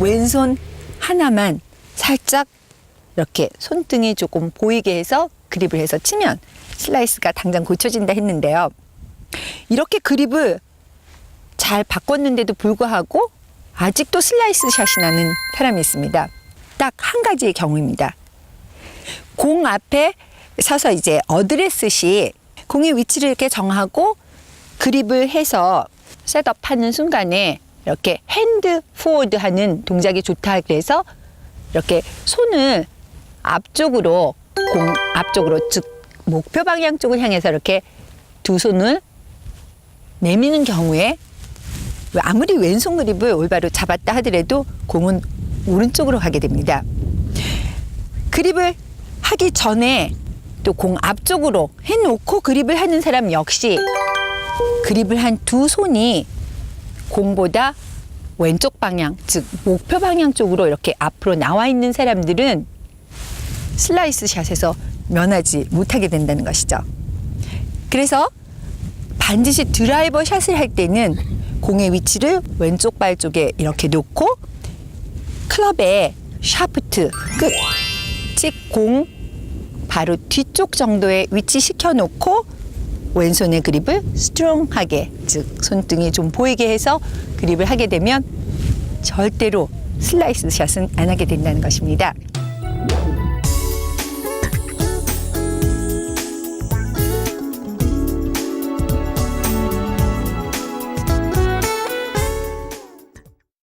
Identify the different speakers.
Speaker 1: 왼손 하나만 살짝 이렇게 손등이 조금 보이게 해서 그립을 해서 치면 슬라이스가 당장 고쳐진다 했는데요. 이렇게 그립을 잘 바꿨는데도 불구하고 아직도 슬라이스 샷이 나는 사람이 있습니다. 딱 한 가지의 경우입니다. 공 앞에 서서 이제 어드레스시 공의 위치를 이렇게 정하고 그립을 해서 셋업하는 순간에 이렇게 핸드 포워드 하는 동작이 좋다 그래서 이렇게 손을 앞쪽으로 공 앞쪽으로 즉 목표 방향 쪽을 향해서 이렇게 두 손을 내미는 경우에 아무리 왼손 그립을 올바로 잡았다 하더라도 공은 오른쪽으로 가게 됩니다. 그립을 하기 전에 또 공 앞쪽으로 해놓고 그립을 하는 사람 역시 그립을 한 두 손이 공보다 왼쪽 방향, 즉 목표 방향 쪽으로 이렇게 앞으로 나와 있는 사람들은 슬라이스 샷에서 면하지 못하게 된다는 것이죠. 그래서 반드시 드라이버 샷을 할 때는 공의 위치를 왼쪽 발 쪽에 이렇게 놓고 클럽의 샤프트 끝, 즉 공 바로 뒤쪽 정도에 위치시켜 놓고 왼손의 그립을 스트롱하게 즉 손등이 좀 보이게 해서 그립을 하게 되면 절대로 슬라이스 샷은 안 하게 된다는 것입니다.